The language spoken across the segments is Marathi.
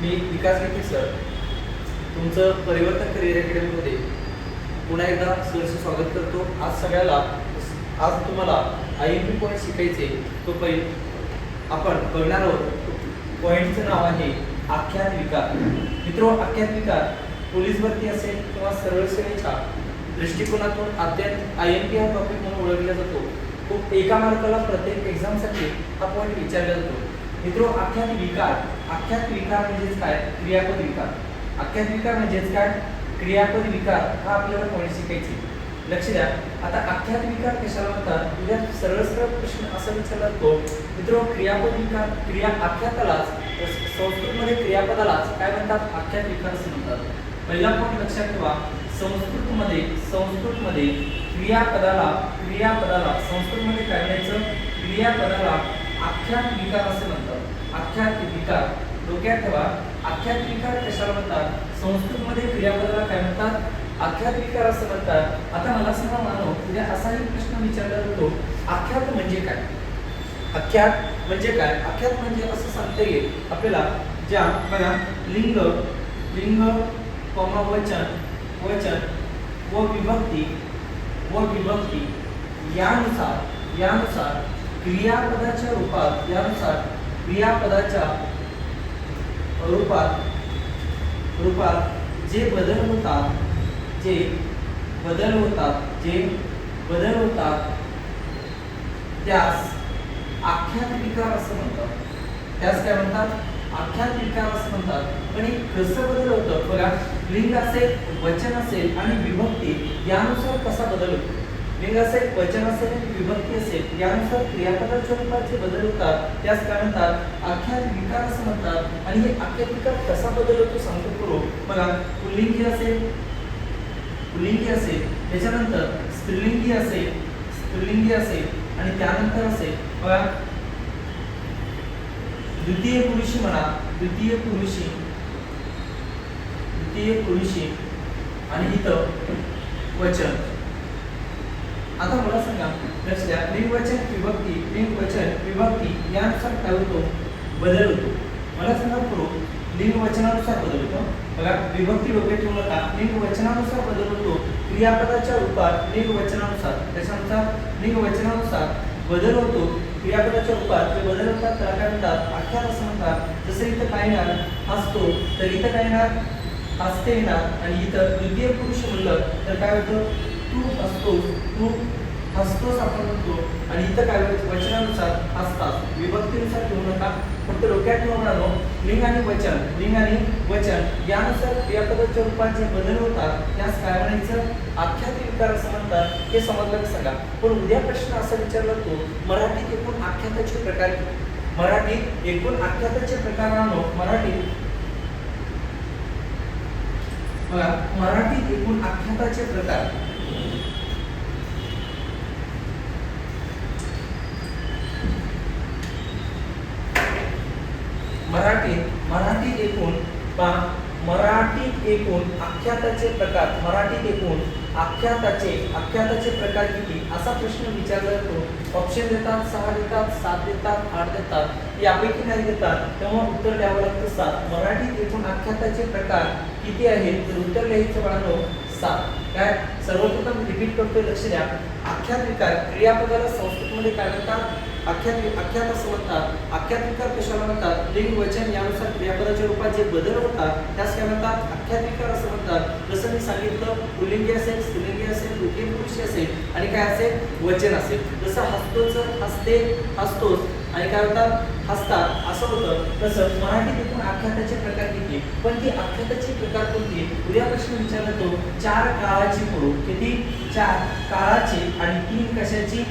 मी विकास घेते सर. तुमचं परिवर्तन करिअर अकॅडमीमध्ये पुन्हा एकदा सरचं स्वागत करतो. आज सगळ्याला आज तुम्हाला आय एम पी पॉईंट शिकायचे तो पहिले आपण बघणार आहोत. पॉईंटचं नाव आहे आख्यान विकार मित्रो आख्यान विकार पोलीस भरती असेल किंवा सरळ सेवेच्या दृष्टिकोनातून अत्यंत आय एम पी हा टॉपिक म्हणून ओळखला जातो. खूप एका मार्काला प्रत्येक एक्झामसाठी हा पॉईंट विचारला जातो. मित्रो आख्यान विकार आख्यात विकार म्हणजेच काय? क्रियापद विकार. आख्यात विकार म्हणजेच काय? क्रियापद विकार हा आपल्याला कोणी शिकायचे. लक्ष द्या. आता आख्यात विकार कशाला म्हणतात? उद्या सरळ सरळ प्रश्न असा विचारला जातो. मित्र क्रियापद विकार क्रिया आख्यातालाच संस्कृतमध्ये क्रियापदालाच काय म्हणतात? आख्यात विकार असं म्हणतात. पहिला पॉईंट लक्षात ठेवा. संस्कृतमध्ये संस्कृतमध्ये क्रियापदाला क्रियापदाला संस्कृतमध्ये काय म्हणायचं? क्रियापदाला आख्यात विकार असं म्हणतात. आख्यान डोक्यात ठेवा आख्यात्मिका कशाला म्हणतात? संस्कृतमध्ये क्रियापदाला काय म्हणतात? आख्यात्मिकार असं म्हणतात. आता मला सांगा मानव उद्या असाही प्रश्न विचारला जातो आख्यात म्हणजे काय? आख्यात म्हणजे काय? आख्यात म्हणजे असं सांगता येईल आपल्याला ज्या बघा लिंग लिंग कॉमा वचन वचन व विभक्ती व विभक्ती यानुसार यानुसार क्रियापदाच्या रूपात यानुसार क्रियापदाच्या रूपात रूपात जे बदल होतात जे बदल होतात जे बदल होतात त्यास आख्यात विकार असं म्हणतात. त्यास काय म्हणतात? आख्यात विकार असं म्हणतात. पण हे कसं बदल होतं? बघा लिंग असेल वचन असेल आणि विभक्ती यानुसार कसा बदल होतो? लिंग असेल वचन असेल विभक्ती असेल यानुसार क्रियापदाच्या रूपात जे बदल होतात. त्यास काय म्हणतात आख्यात विकार असं म्हणतात. आणि हे आख्यात विकार कसा बदल होतो सांगतो करू बघा पुल्लिंगी असेल पुल्लिंगी असेल त्याच्यानंतर स्त्रीलिंगी असेल स्त्रीलिंगी असेल आणि त्यानंतर असेल. बघा द्वितीय पुरुषी म्हणा द्वितीय पुरुषी द्वितीय पुरुषी आणि इथं वचन. आता मला सांगा लक्ष लिंगवचन विभक्ती लिंगवचन विभक्ती यानुसार काय होतो बदल होतो मला सांगा प्रो लिंगवचनानुसार बदल होतो बघा विभक्ती वगैरे ठेवू नका लिंग वचनानुसार बदल होतो क्रियापदाच्या रूपात लिंगवचनानुसार त्याच्यानुसार लिंगवचनानुसार बदल होतो क्रियापदाच्या रूपात ते बदल होतात त्याला काय म्हणतात? आख्यान असं म्हणतात. जसं इथं काय येणार? हसतो तर इथं काय येणार? हसते येणार. आणि इथं द्वितीय पुरुष म्हणलं तर काय होतं? तू हसतोस तू हसतोस आपण म्हणतो आणि इथं काय वचनानुसार हसतात. विभक्तीनुसार ठेवू नका. फक्त डोक्यात ठेवू म्हणालो लिंग आणि वचन लिंग आणि वचन यानुसार क्रियापदाच्या रूपात जे बदल होतात त्यास काय म्हणायचं आख्यात विकार असं म्हणतात. हे समजलं सांगा? पण उद्या प्रश्न असा विचारला तो मराठीत एकूण आख्याताचे प्रकार मराठीत एकूण आख्याताचे प्रकारांनो मराठीत? बघा मराठीत एकूण आख्याताचे प्रकार मराठीत मराठीत एकूण पा मराठीत एकूण आख्याताचे प्रकार मराठीत एकूण आख्याताचे आख्याताचे प्रकार किती? असा प्रश्न विचारला जातो. ऑप्शन देतात सहा देतात सात देतात आठ देतात यापैकी नाही देतात तेव्हा उत्तर द्यावं लागतं सात. मराठीत एकूण आख्याताचे प्रकार किती आहेत? तर उत्तर लिहायचं बाळांनो सात. काय? सर्वप्रथम रिपीट करतोय लक्ष द्या. आख्यात्मिकार क्रियापदाला संस्कृतमध्ये काय म्हणतात? आख्यात आख्यात असं म्हणतात. आख्यात्मिकार कशाला म्हणतात? लिंग वचन यानुसार क्रियापदाच्या रूपात जे बदल होतात त्यास काय म्हणतात? आख्यातविकार असं म्हणतात. जसं मी सांगितलं पुलिंगी असेल स्त्रीलिंगी असेल द्वितीय पुरुषी असेल आणि काय असेल? वचन असेल. जसं हसतोच हसते हसतोच आणि काय होतात हसतात. असं होतं. तसं मराठीत एकूण आख्याताचे प्रकार किती? पण ती आख्याताचे प्रकार कोणती? उद्या प्रश्न विचारला तो चार काळाची पुढू किती? चार काळाची आणि तीन कशाची?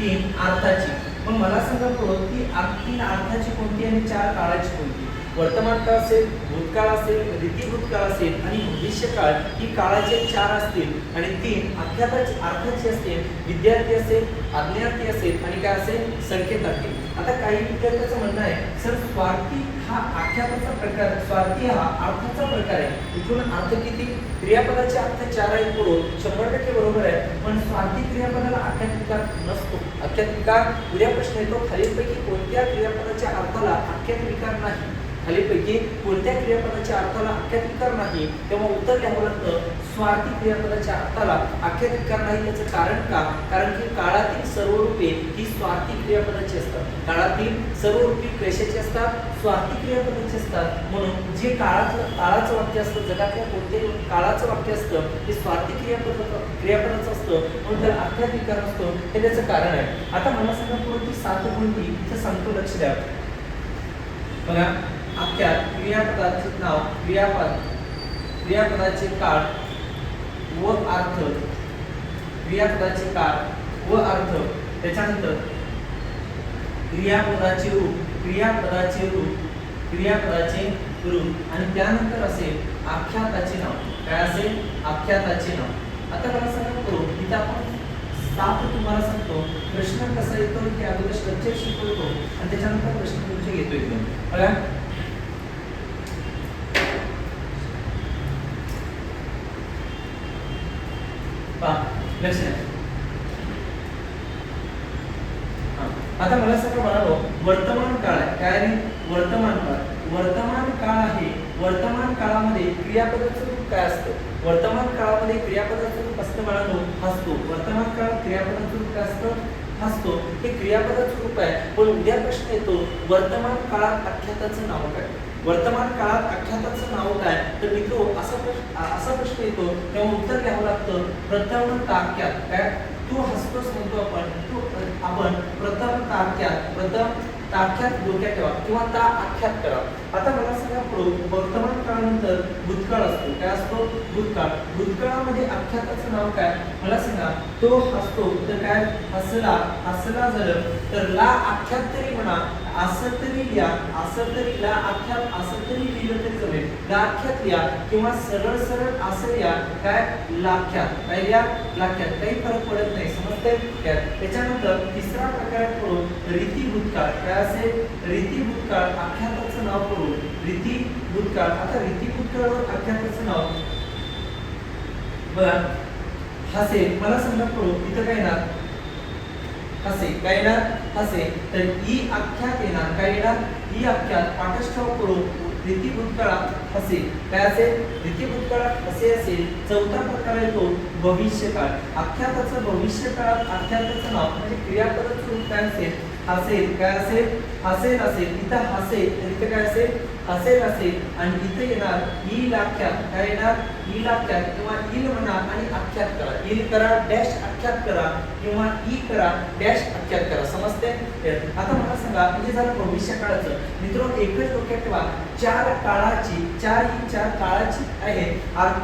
तीन अर्थाची. मग मला सांगा पुढं ती तीन अर्थाची कोणती आणि चार काळाची कोणती? वर्तमान काळ असेल भूतकाळ असेल रीती भूतकाळ असेल आणि भविष्यकाळ ही काळाचे चार असतील. आणि तीन आख्याताची अर्थाची असतील विद्यार्थी असेल आज्ञार्थी असेल आणि काय असेल? संकेत असतील आता काही विद्यार्थ्यांचं म्हणणं आहे सर स्वार्थी हा आख्याताचा प्रकार स्वार्थी हा अर्थाचा प्रकार आहे. इथून अर्थ किती? क्रियापदाचे अर्थ चार आहेत पुढून शंभर टक्के बरोबर आहे. पण स्वार्थी क्रियापदाला आख्यात विकार नसतो. आख्यातिकार उद्या प्रश्न येतो खालीलपैकी कोणत्या क्रियापदाच्या अर्थाला आख्यातिकार नाही? खालीपैकी कोणत्या क्रियापदाच्या अर्थाला आख्यातिकार नाही? तेव्हा उत्तर द्यावं लागतं स्वार्थी क्रियापदाच्या अर्थाला आख्यातिकार नाही याचं कारण का कारण की काळातील सर्व रूपे ही स्वार्थी क्रियापदाची असतात काळातील सर्व रूपे कशाची असतात स्वार्थी क्रियापदाची असतात म्हणून जे काळाचं काळाचं वाक्य असतं जगातल्या कोणत्याही काळाचं वाक्य असतं ते स्वार्थी क्रियापद क्रियापदाचं असतं म्हणून त्याला आख्यातिकार असतो हे त्याचं कारण आहे आता मला सांगा कोणती सात कोणती इथं सांगतो लक्ष द्या बघा आख्यात क्रियापदाचं नाव क्रियापद क्रियापदाचे काळ व अर्थ. क्रियापदाचे काळ व अर्थ. त्याच्यानंतर क्रियापदाचे रूप क्रियापदाचे रूप क्रियापदाचे रूप. आणि त्यानंतर असेल आख्याताचे नाव. काय असेल? आख्याताचे नाव. आता मला सांगा करू इथं आपण सात तुम्हाला सांगतो. प्रश्न कसा येतो? की अगोदर स्ट्रक्चर शिकवतो. आणि त्याच्यानंतर प्रश्न तुमचे घेतो एकदम. बघा. लक्ष आता मला सांगा म्हणालो वर्तमान काळ आहे. काय आहे? वर्तमान काळ. वर्तमान काळ आहे. वर्तमान काळामध्ये क्रियापदाचं रूप काय असतं? वर्तमान काळामध्ये क्रियापदाचं रूप असतं म्हणालो हसतो. वर्तमान काळात क्रियापदाचं रूप काय असतं? हसतो. हे क्रियापदाचं रूप आहे. पण उद्या प्रश्न येतो वर्तमान काळात आख्याताचं नाव काय? वर्तमान काळात आख्याताचं नाव काय? तर मित्र असा प्रश्न असा प्रश्न येतो तेव्हा उत्तर द्यावं लागतं प्रथम तारक्यात. काय? तू हसतोस म्हणतो आपण तू आपण प्रथम ताक्यात प्रथम ताक्यात डोक्यात ठेवा किंवा ता आख्यात करा. आता मला सांगा पुढं वर्तमान काळानंतर भूतकाळ असतो. काय असतो? भूतकाळ. भूतकाळामध्ये आख्याताचं नाव काय? मला सांगा. तो हसतो तर काय? हसला. हसला झालं तर ला आख्यात तरी म्हणा. असं तरी लिहा असं तरी लिहा आख्यात असं तरी लिहिलं तरी जमेल लाख्यात लिहा किंवा सरळ सरळ असं लिहा काय? लाख्यात. काय लिहा? लाख्यात. काही फरक पडत नाही समजतंय? त्याच्यानंतर तिसरा प्रकार करून रीती भूतकाळ. काय असेल? रीती भूतकाळ. आख्याताचं नाव करून रीती भूतकाळ. आता रीती भूतकाळवर आख्याताचं नाव बघा. हसेल मला सांगा करू इथं काय ना हसे काय येणार हसे. तर ई आख्यात येणार काय येणार ई आख्यात पाठस्थाव करून रीती भूतकाळात हसे. काय असेल? रीती भूतकाळात असे असेल चौथा प्रकार येतो भविष्यकाळ. आख्याताचं भविष्यकाळात आख्याताचं नाव म्हणजे क्रियापदाचं स्वरूप काय असेल? हसेल. काय असेल? हसेल असेल. इथं हसेल तर इथं काय असेल? असेल असेल आणि इथे येणार ई लाख्यात काय येणार? ई लाख्यात किंवा ईल म्हणा आणि आख्यात करा. ईल करा डॅश आख्यात करा किंवा ई करा डॅश आख्यात करा. समजते? आता मला सांगा म्हणजे झालं भविष्य काळाचं. मित्रांनो एकच डोक्यात ठेवा. चार काळाची चार ही चार काळाची आहे.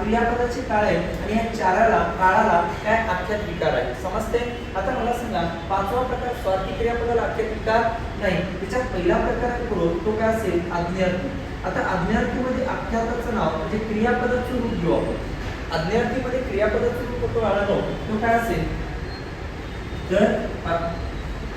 क्रियापदाची काळ आहे आणि या चाराला काळाला काय आख्यात विकार आहे? समजते? आता मला सांगा पाचवा प्रकार स्वार्थी क्रियापदाला आख्यात विकार? नाही त्याच्या पहिला प्रकार करू तो काय असेल आज्ञार्थी. आता आज्ञार्थीमध्ये आख्याताचं नाव म्हणजे क्रियापदाचं रूप घेऊ आपण. आज्ञार्थीमध्ये क्रियापदाचं रूप तो आढळतो तो काय असेल? तर हा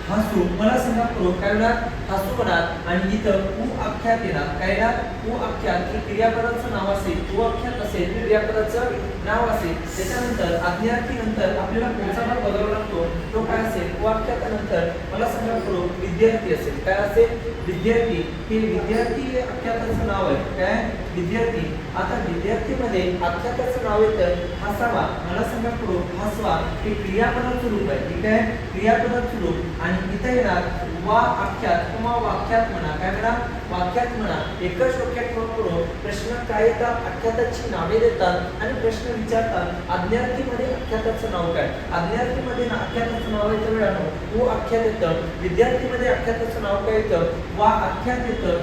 हसू मला सांगा करू काय होणार हसू होणार आणि इथं उ आख्यात येणार काय ना? उ आख्यात हे क्रियापदाचं नाव असेल उ आख्यात असेल क्रियापदाचं नाव असेल त्याच्यानंतर आज्ञार्थी नंतर आपल्याला पुढचा भाग बदलावा लागतो तो काय असेल? उ आख्यातानंतर मला सांगा करू विद्यार्थी असेल. काय असेल? विद्यार्थी. हे विद्यार्थी हे आख्याताचं नाव आहे. काय? विद्यार्थी. आता विद्यार्थीमध्ये आख्याताचं नाव येतं हसावा. मला सांगा करू हसवा. हे क्रियापदाचं रूप आहे. ठीक आहे? क्रियापदाचं रूप. आणि इथं येणार वा आख्यात किंवा वाक्यात म्हणा. काय म्हणा? वाक्यात म्हणा एकच वाक्यात ठेवून प्रश्न काय येतात आख्याताची नावे देतात आणि प्रश्न विचारतात. आज्ञार्थीमध्ये आख्याताचं नाव काय? आज्ञार्थीमध्ये ना आख्याताचं नाव येतं वेळानं व आख्यात येतं. विद्यार्थीमध्ये आख्याताचं नाव काय येतं? वा आख्यात येतं.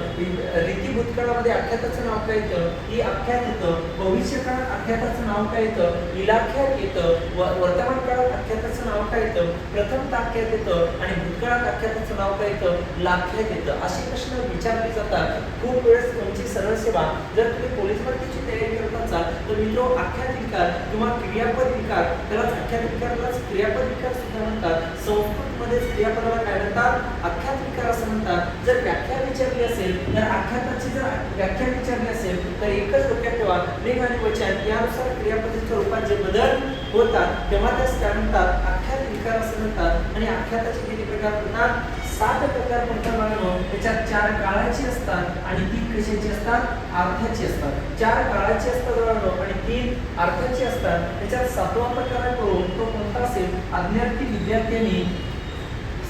रीती भूतकाळामध्ये आख्याताचं नाव काय येतं? ही आख्यात येतं. भविष्यकाळात आख्याताचं नाव काय येतं? इलाख्यात येतं. व वर्तमान काळात आख्याताचं नाव काय येतं? प्रथम ताख्यात येतं. आणि भूतकाळात आख्याताचं नाव काय येतं? लाख्यात येतं. असे प्रश्न विचारले जातात खूप वेळेस तुमची सरळ सेवा जर तुम्ही पोलीस भरतीची तयारी करत असाल तर मित्र आख्यात विकार किंवा क्रियापद विकार त्यालाच आख्यात विकारालाच क्रियापद विकार सुद्धा म्हणतात. संस्कृतमध्ये क्रियापदाला काय म्हणतात? आख्यात विकार असं म्हणतात. जर व्याख्या विचारली असेल तर आख्याताची जर व्याख्या विचारली असेल तर एकच डोक्यात ठेवा लिंग आणि वचन. यानुसार क्रियापदाच्या रूपात जे बदल होतात तेव्हा त्यास काय म्हणतात? आख्यात विकार असं म्हणतात. आणि आख्याताचे किती प्रकार म्हणतात सात प्रकार म्हणतात त्याच्यात चार काळाची असतात आणि तीन कशाची असतात? अर्थाची असतात. चार काळाची असतात बाळांनो आणि तीन अर्थाची असतात. त्याच्यात सातवा प्रकार करून तो. कोणता असेल? अज्ञार्थी विद्यार्थ्यांनी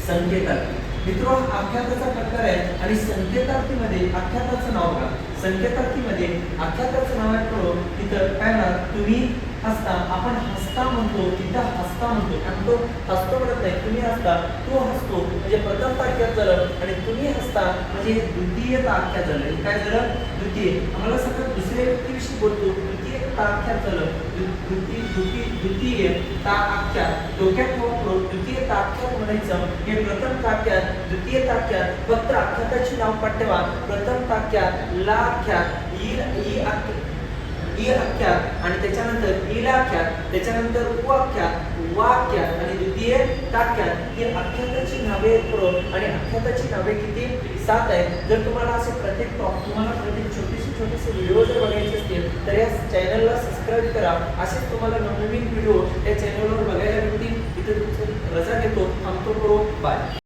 संकेतार्थी मित्र आख्याताचा प्रकार आहे आणि संकेतार्थीमध्ये आख्याताचं नाव का संकेतार्थीमध्ये आख्याताचं नाव आहे करून तिथं काय ना तुम्ही हसता आपण हसता म्हणतो तिथं हसता म्हणतो. आणि तो हसतो म्हणत नाही तुम्ही हसता तो हसतो म्हणजे प्रथम ताक्यात झालं आणि तुम्ही हसता म्हणजे हे द्वितीय आख्यात झालं काय झालं द्वितीय. आम्हाला सगळं दुसऱ्या व्यक्तीविषयी बोलतो द्वितीय ताख्यात झालं द्वि- द्वितीय द्वितीय द्वितीय ता आख्यात? डोक्यात वापरून द्वितीय ताख्यात म्हणायचं? हे प्रथम ताक्यात द्वितीय ताक्यात फक्त आख्याताची नाव पाठवा प्रथम ताक्यात ला आख्यात. ई ई आख्यात. ई आख्यात आणि त्याच्यानंतर इला आख्यात त्याच्यानंतर उ आख्यात वाक्यात आणि द्वितीय ताक्यात ही आख्याताची नावे करून आणि आख्याताची नावे किती? सात आहेत. जर तुम्हाला असे प्रत्येक टॉप तुम्हाला प्रत्येक छोटेसे छोटेसे व्हिडिओ जर बघायचे असतील तर या चॅनलला सबस्क्राईब करा. असेच तुम्हाला नवनवीन व्हिडिओ या चॅनलवर बघायला मिळतील. इथे तुमचं रजा घेतो थांबतो करून बाय